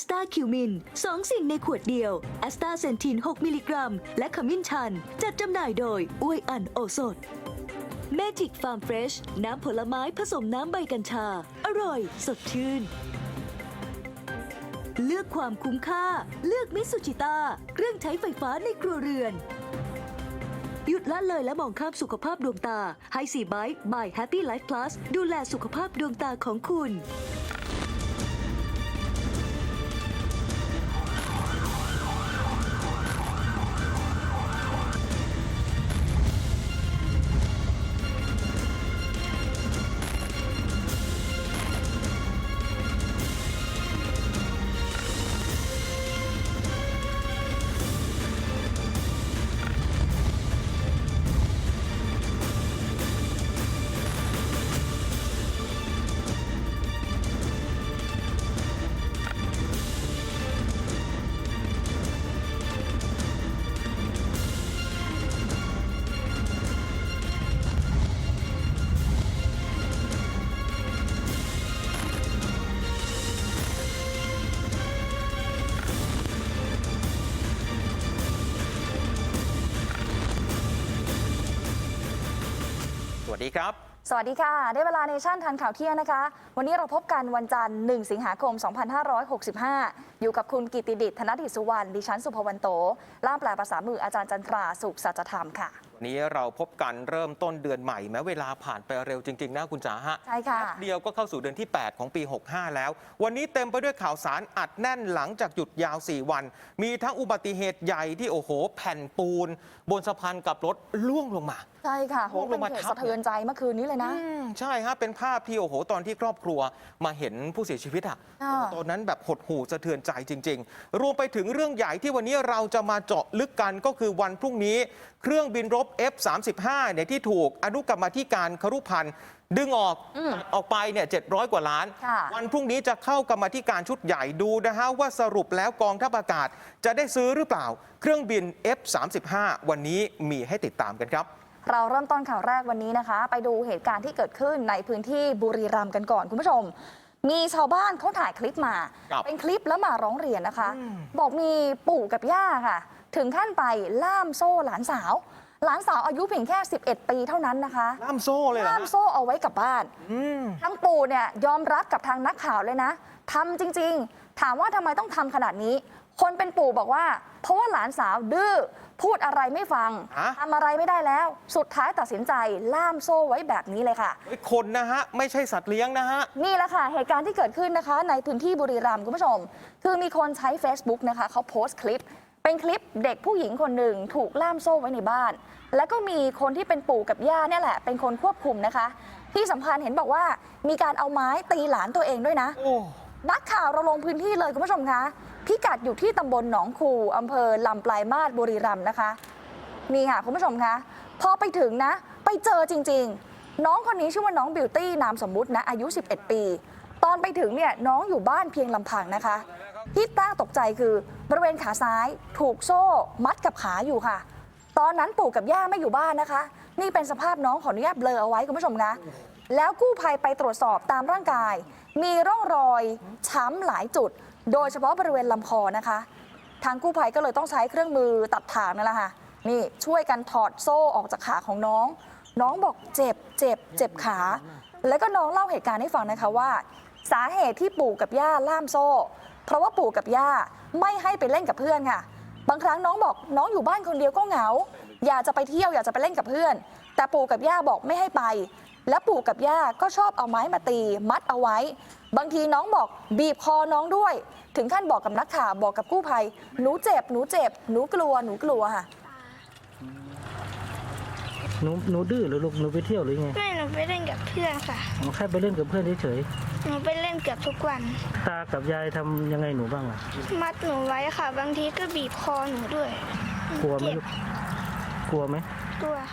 สตาคิวมินสองสิ่งในขวดเดียวแอสตาเซนทิน 6 มิลลิกรัม และขมิ้นชัน จัดจำหน่ายโดยอวยอันโอสดเมจิกฟาร์มเฟรชน้ำผลไม้ผสมน้ำใบกัญชา อร่อย สดชื่น เลือกความคุ้มค่า เลือกมิสุจิตาเครื่องใช้ไฟฟ้าในครัวเรือน หยุดละเลยและมองข้ามสุขภาพดวงตา ให้สีไบต์ by Happy Life Plus ดูแลสุขภาพดวงตาของคุณ วัสดีครับ สวัสดีค่ะ ได้เวลาเนชั่นทันข่าวเที่ยงนะคะ วันนี้เราพบกันวันจันทร์ 1 สิงหาคม 2565 อยู่กับคุณกิติดิษฐ์ธนดิษฐ์สุวรรณดิฉันสุภวันโต ล่ามแปลภาษามืออาจารย์จันทราสุขสัจธรรมค่ะวันนี้เราพบกันเริ่มต้นเดือนใหม่แม้เวลาผ่านไปเร็วจริง ๆ นะคุณจ๋าฮะใช่ค่ะ แป๊บเดียวก็เข้าสู่เดือนที่ 8 ของปี 65 แล้ว วันนี้เต็มไปด้วยข่าวสารอัดแน่นหลังจากหยุดยาว 4 วัน มีทั้งอุบัติเหตุใหญ่ที่โอ้โห แผ่นปูน บนสะพานกับรถล่วงลงมา ใช่ค่ะโหลงเป็นมาเหตุทับสะเทือนใจเมื่อคืนนี้เลยนะ อืมใช่ฮะเป็นภาพที่โอ้โหตอนที่ครอบครัวมาเห็นผู้เสียชีวิตอะอ่าตอนนั้นแบบหดหู่สะเทือนใจจริง ๆ รวมไปถึงเรื่องใหญ่ที่วันนี้เราจะมาเจาะลึกกันก็คือวันพรุ่งนี้ เครื่องบินรบ F35 เนี่ยที่ถูกอนุกรรมาธิการครุพันธ์ดึงออกอืมตัดออกไปเนี่ย700กว่าล้านค่ะวันพรุ่งนี้จะเข้ากรรมาธิการชุดใหญ่ดูนะฮะว่าสรุปแล้วกองทัพอากาศ จะได้ซื้อหรือเปล่า เครื่องบิน F35 วันนี้มีให้ติดตามกันครับเราเริ่มต้นข่าวแรกวันนี้นะคะ ไปดูเหตุการณ์ที่เกิดขึ้นในพื้นที่บุรีรัมย์กันก่อนคุณผู้ชม มีชาวบ้านเขาถ่ายคลิปมา ครับเป็นคลิปแล้วมาร้องเรียนนะคะ อืม บอกมีปู่กับย่าค่ะ ถึงขั้นไปล่ามโซ่หลานสาว หลานสาวอายุเพียงแค่ 11 ปีเท่านั้นนะคะล่ามโซ่เลยเหรอล่ามฮะโซ่เอาไว้กับบ้าน อืม ทั้งปู่เนี่ยยอมรับกับทางนักข่าวเลยนะทำจริงๆ ถามว่าทำไมต้องทำขนาดนี้ คนเป็นปู่บอกว่า เพราะว่าหลานสาวดื้อพูดอะไรไม่ฟังฮะ ทำอะไรไม่ได้แล้ว สุดท้ายตัดสินใจล่ามโซ่ไว้แบบนี้เลยค่ะ เฮ้ยคนนะฮะ ไม่ใช่สัตว์เลี้ยงนะฮะ นี่แหละค่ะ เหตุการณ์ที่เกิดขึ้นนะคะ ในพื้นที่บุรีรัมย์คุณผู้ชม คือมีคนใช้ Facebook นะคะเขาโพสต์คลิป เป็นคลิปเด็กผู้หญิงคนหนึ่งถูกล่ามโซ่ไว้ในบ้าน แล้วก็มีคนที่เป็นปู่กับย่าเนี่ยแหละ เป็นคนควบคุมนะคะ ที่สำคัญเห็นบอกว่ามีการเอาไม้ตีหลานตัวเองด้วยนะโอ้นักข่าวเราลงพื้นที่เลยคุณผู้ชมคะพิกัดอยู่ที่ตำบลหนองคูอำเภอลำปลายมาศบุรีรัมย์นะคะ นี่ค่ะคุณผู้ชมคะพอไปถึงนะ ไปเจอจริง ๆ น้องคนนี้ชื่อว่าน้องบิวตี้นามสมมุตินะอายุ 11 ปี ตอนไปถึงเนี่ยน้องอยู่บ้านเพียงลำพังนะคะ ที่ต้าตกใจคือบริเวณขาซ้ายถูกโซ่มัดกับขาอยู่ค่ะ ตอนนั้นปู่กับย่าไม่อยู่บ้านนะคะ นี่เป็นสภาพน้องขออนุญาตเบลอเอาไว้คุณผู้ชมนะแล้วกู้ภัยไปตรวจสอบตามร่างกาย มีร่องรอยช้ำหลายจุด โดยเฉพาะบริเวณลำคอนะคะ ทางกู้ภัยก็เลยต้องใช้เครื่องมือตัดถ่างนั่นแหละค่ะนี่ช่วยกันถอดโซ่ออกจากขาของน้อง น้องบอกเจ็บเจ็บเจ็บขา แล้วก็น้องเล่าเหตุการณ์ให้ฟังนะคะว่า สาเหตุที่ปู่กับย่าล่ามโซ่ เพราะว่าปู่กับย่าไม่ให้ไปเล่นกับเพื่อนค่ะ บางครั้งน้องบอกน้องอยู่บ้านคนเดียวก็เหงา อยากจะไปเที่ยวอยากจะไปเล่นกับเพื่อน แต่ปู่กับย่าบอกไม่ให้ไป และปู่กับย่าก็ชอบเอาไม้มาตี มัดเอาไว้ บางทีน้องบอกบีบคอน้องด้วย ถึงขั้นบอกกับนักข่าวบอกกับกู้ภัยหนูเจ็บหนูเจ็บหนูกลัวหนูกลัวค่ะ หนูหนูดื้อหรือลูกหนูไปเที่ยวหรือไงไม่หนูไปเล่นกับเพื่อนค่ะ อ๋อแค่ไปเล่นกับเพื่อนเฉย หนูไปเล่นเกือบทุกวันๆตากับยายทำยังไงหนูบ้างล่ะ มัดหนูไว้ค่ะ บางทีก็บีบคอหนูด้วยกลัวไหมเจ็บลูก กลัวไหมตัวค่ะ